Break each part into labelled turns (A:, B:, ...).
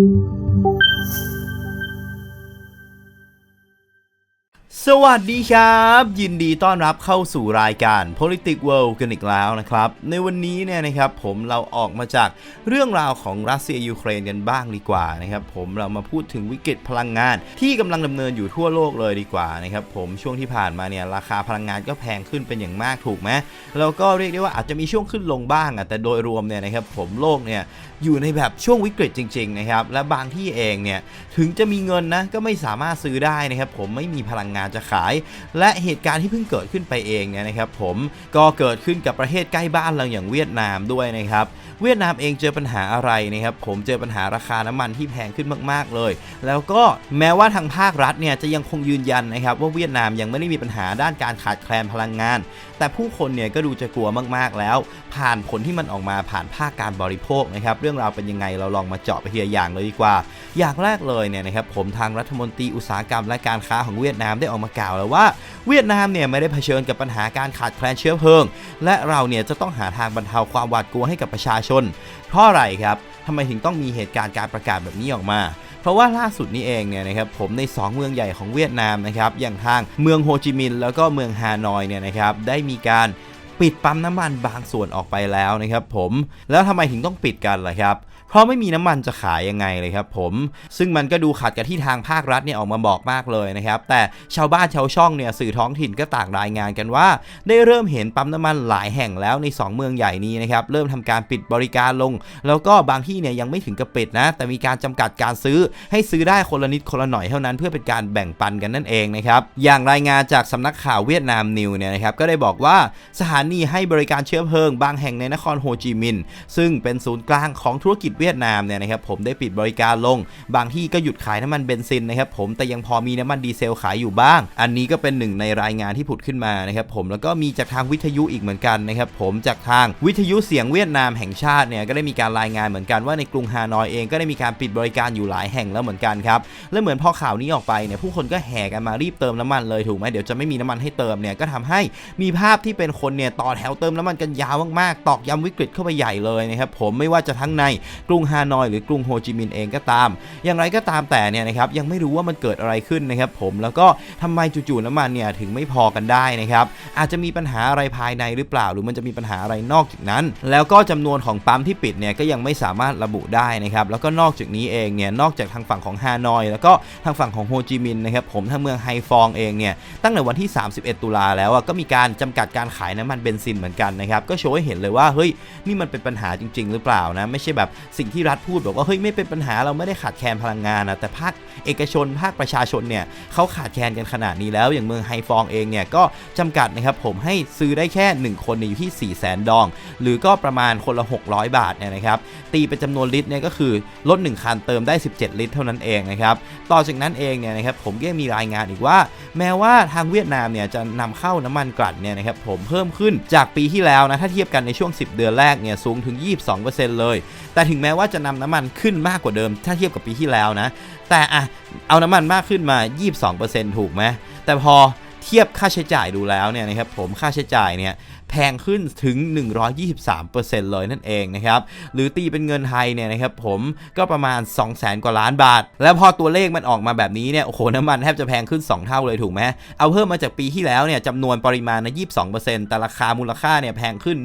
A: thank you สวัสดีครับ ยินดีต้อนรับเข้าสู่รายการ Politics World กันอีกแล้วนะครับ ในวันนี้เนี่ยนะครับผมเราออกมาจากเรื่องราวของรัสเซียยูเครนกันบ้างดีกว่านะครับผมเรามาพูดถึงวิกฤตพลังงาน ที่กำลังดำเนินอยู่ทั่วโลกเลยดีกว่านะครับผมช่วงที่ผ่านมาเนี่ยราคาพลังงานก็แพงขึ้นเป็นอย่างมากถูกไหมแล้วก็เรียกได้ว่าอาจจะมีช่วงขึ้นลงบ้างอะแต่โดยรวมเนี่ยนะครับผมโลกเนี่ยอยู่ในแบบช่วงวิกฤตจริงๆนะครับและบางที่เองเนี่ยถึงจะมีเงินนะก็ไม่สามารถซื้อได้นะครับผมไม่มีพลังงานจะขาย และเหตุการณ์ที่เพิ่งเกิดขึ้นไปเองเนี่ยนะครับผมก็เกิดขึ้นกับประเทศใกล้บ้านเราอย่างเวียดนามด้วยนะครับเวียดนามเองเจอปัญหาอะไรนะครับผมเจอปัญหาราคาน้ำมันที่แพงขึ้นมาก ๆเลย แล้วก็แม้ว่าทางภาครัฐเนี่ยจะยังคงยืนยันนะครับว่าเวียดนามยังไม่ได้มีปัญหาด้านการขาดแคลนพลังงาน แต่ผู้คนเนี่ยก็ดูจะกลัวมาก ๆแล้ว ผ่านผลที่มันออกมาผ่านภาคการบริโภคนะครับเรื่องราวเป็นยังไงเราลองมาเจาะไปทีละอย่างเลยดีกว่า อย่างแรกเลยเนี่ยนะครับผมทางรัฐมนตรีอุตสาหกรรมและการค้าของเวียดนามได้ออกมากล่าวแล้วว่า เวียดนามเนี่ยไม่ได้เผชิญกับปัญหาการขาดแคลนเชื้อเพลิง และเราเนี่ยจะต้องหาทางบรรเทาความหวาดกลัวให้กับประชาชน เพราะอะไรครับทำไมถึงต้องมีเหตุการณ์การประกาศแบบนี้ออกมาเพราะว่าล่าสุดนี้เองเนี่ยนะครับผมใน 2 เมืองใหญ่ของเวียดนามนะครับอย่างทางเมืองโฮจิมินห์แล้วก็เมืองฮานอยเนี่ยนะครับได้มีการปิดปั๊มน้ำมันบางส่วนออกไปแล้วนะครับผมแล้วทำไมถึงต้องปิดกันล่ะครับ เพราะไม่มีน้ำมันจะขายยังไงเลยครับผมซึ่งมันก็ดูขัดกับที่ทางภาครัฐเนี่ยออกมาบอกมากเลยนะครับแต่ชาวบ้านชาวช่องเนี่ยสื่อท้องถิ่นก็ต่างรายงานกันว่า ได้เริ่มเห็นปั๊มน้ำมันหลายแห่งแล้วใน 2 เมืองใหญ่นี้นะครับเริ่มทำการปิดบริการลง แล้วก็บางที่เนี่ยยังไม่ถึงกับปิดนะ แต่มีการจำกัดการซื้อให้ซื้อได้คนละนิดคนละหน่อยเท่านั้น เพื่อเป็นการแบ่งปันกันนั่นเองนะครับอย่างรายงานจากสำนักข่าวเวียดนามนิวเนี่ยนะครับก็ได้บอกว่าสถานีให้บริการเชื้อเพลิง บางแห่งในนครโฮจิมินห์ซึ่งเป็นศูนย์กลางของธุรกิจเวียดนามเนี่ยนะครับผมได้ปิดบริการลง บางที่ก็หยุดขายน้ำมันเบนซินนะครับผมแต่ยังพอมีน้ำมันดีเซลขายอยู่บ้าง อันนี้ก็เป็นหนึ่งในรายงานที่ผุดขึ้นมานะครับผมแล้วก็มีจากทางวิทยุอีกเหมือนกันนะครับผมจากทางวิทยุเสียงเวียดนามแห่งชาติเนี่ยก็ได้มีการรายงานเหมือนกันว่าในกรุงฮานอยเองก็ได้มีการปิดบริการอยู่หลายแห่งแล้วเหมือนกันครับและเหมือนพอข่าวนี้ออกไปเนี่ยผู้คนก็แห่กันมารีบเติมน้ำมันเลยถูกไหมเดี๋ยวจะไม่มีน้ำมันให้เติมเนี่ยก็ทำให้มีภาพที่เป็นคนเนี่ยต่อแถวเติมน้ำมันกันยาวมากๆ ตอกย้ำวิกฤตเข้าไปใหญ่เลยนะครับผมไม่ว่าจะทั้งในกรุงฮานอยหรือกรุงโฮจิมินห์เองก็ตาม อย่างไรก็ตามแต่เนี่ยนะครับยังไม่รู้ว่ามันเกิดอะไรขึ้นนะครับผมแล้วก็ทำไมจู่ๆน้ำมันเนี่ยถึงไม่พอกันได้นะครับอาจจะมีปัญหาอะไรภายในหรือเปล่า หรือมันจะมีปัญหาอะไรนอกจากนั้น แล้วก็จำนวนของปั๊มที่ปิดเนี่ยก็ยังไม่สามารถระบุได้นะครับแล้วก็นอกจากนี้เองเนี่ยนอกจากทางฝั่งของฮานอย แล้วก็ทางฝั่งของโฮจิมินห์นะครับผมทางเมืองไฮฟองเองเนี่ยตั้งแต่วันที่ 31 ตุลาแล้วก็มีการจำกัดการขายน้ำมันเบนซินเหมือนกันนะครับก็โชว์ให้เห็นเลยว่าเฮ้ยนี่มันเป็นปัญหาจริง ๆ หรือเปล่านะไม่ใช่แบบสิ่งที่รัฐพูดบอกว่าเฮ้ยไม่เป็นปัญหาเราไม่ได้ขาดแคลนพลังงานนะแต่ภาคเอกชน ภาคประชาชนเนี่ยเขาขาดแคลนกันขนาดนี้แล้ว อย่างเมืองไฮฟองเองเนี่ยก็จำกัดนะครับผมให้ซื้อได้แค่ 1 คนเนี่ยอยู่ที่ 4 0 0 0 0 0ดอง หรือก็ประมาณคนละ 600 บาทเนี่ยนะครับตีเป็นจำนวนลิตรเนี่ยก็คือรถ1คันเติมได้ 17 ลิตร เท่านั้นเองนะครับต่อจากนั้นเองเนี่ยนะครับผมก็ยังมีรายงานอีกว่า แม้ว่าทางเวียดนามเนี่ยจะนำเข้าน้ำมันกลั่นเนี่ยนะครับผมเพิ่มขึ้นจากปีที่แล้วนะถ้าเทียบกันในช่วง 10 เดือนแรกเนี่ยสูงถึง 22%เลย แต่ถึงแม้ม้ว่าจะนำน้ำมันขึ้นมากกว่าเดิม ถ้าเทียบกับปีที่แล้วนะ แต่อะเอาน้ำมันมากขึ้นมา 22%ถูกไหมแต่พอ เทียบค่าใช้จ่ายดูแล้วเนี่ยนะครับผมค่าใช้จ่ายเนี่ยแพงขึ้นถึง 123%เลยนั่นเองนะครับหรือตีเป็นเงินไทยเนี่ยนะครับผมก็ประมาณ 200,000 กว่าล้านบาท แล้วพอตัวเลขมันออกมาแบบนี้เนี่ยโอ้โหน้ำมันแทบจะแพงขึ้น 2 เท่าเลยถูกไหมเอาเพิ่มมาจากปีที่แล้วเนี่ยจำนวนปริมาณนะ22%แต่ราคามูลค่าเนี่ยแพงขึ้น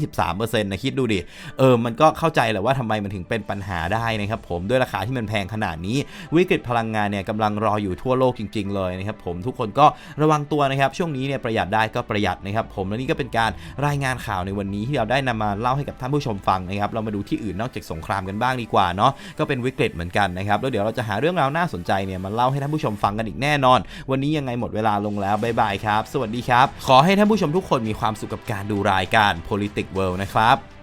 A: 123%นะคิดดูดิเออมันก็เข้าใจแหละว่าทำไมมันถึงเป็นปัญหาได้นะครับผมด้วยราคาที่มันแพงขนาดนี้ วิกฤตพลังงานเนี่ยกำลังรออยู่ทั่วโลกจริง ๆ เลยนะครับผมทุกคนก็ระวังตัวนะครับ ช่วงนี้เนี่ยประหยัดได้ก็ประหยัดนะครับ ผมและนี่ก็เป็นการรายงานข่าวในวันนี้ที่เราได้นำมาเล่าให้กับท่านผู้ชมฟังนะครับ เรามาดูที่อื่นนอกจากสงครามกันบ้างดีกว่าเนาะก็เป็นวิกฤตเหมือนกันนะครับแล้วเดี๋ยวเราจะหาเรื่องราวน่าสนใจเนี่ยมาเล่าให้ท่านผู้ชมฟังกันอีกแน่นอน วันนี้ยังไงหมดเวลาลงแล้วบ๊ายบายครับ สวัสดีครับ ขอให้ท่านผู้ชมทุกคนมีความสุขกับการดูรายการ Politics World นะครับ